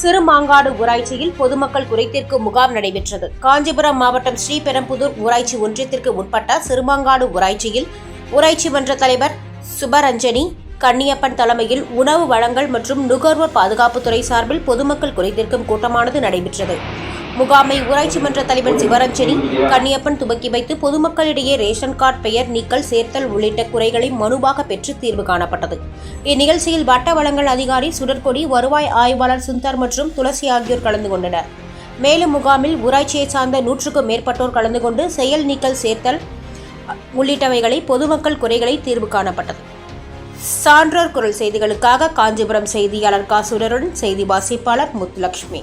சிறுமாங்காடு ஊராட்சியில் பொதுமக்கள் குறைத்திற்கு முகாம் நடைபெற்றது. காஞ்சிபுரம் மாவட்டம் ஸ்ரீபெரும்புதூர் ஊராட்சி ஒன்றியத்திற்கு உட்பட்ட சிறுமாங்காடு ஊராட்சியில் ஊராட்சி மன்ற தலைவர் சுபரஞ்சனி கன்னியப்பன் தலைமையில் உணவு வழங்கல் மற்றும் நுகர்வோர் பாதுகாப்புத்துறை சார்பில் பொதுமக்கள் குறைத்திற்கும் கூட்டமானது நடைபெற்றது. முகாமை ஊராட்சி மன்ற தலைவர் சிவரஞ்சனி கன்னியப்பன் துவக்கி வைத்து பொதுமக்களிடையே ரேஷன் கார்டு பெயர் நீக்கல் சேர்த்தல் உள்ளிட்ட குறைகளை மனுவாக பெற்று தீர்வு காணப்பட்டது. இந்நிகழ்ச்சியில் வட்ட வளங்கள் அதிகாரி சுடற்கொடி வருவாய் ஆய்வாளர் சுந்தர் மற்றும் துளசி ஆகியோர் கலந்து கொண்டனர். மேலும் முகாமில் ஊராட்சியைச் சார்ந்த நூற்றுக்கும் மேற்பட்டோர் கலந்து கொண்டு செயல் நீக்கல் சேர்த்தல் உள்ளிட்டவைகளை பொதுமக்கள் குறைகளை தீர்வு காணப்பட்டது. சான்றோர் குரல் செய்திகளுக்காக காஞ்சிபுரம் செய்தியாளர் காசுடருடன் செய்தி வாசிப்பாளர் முத்துலட்சுமி.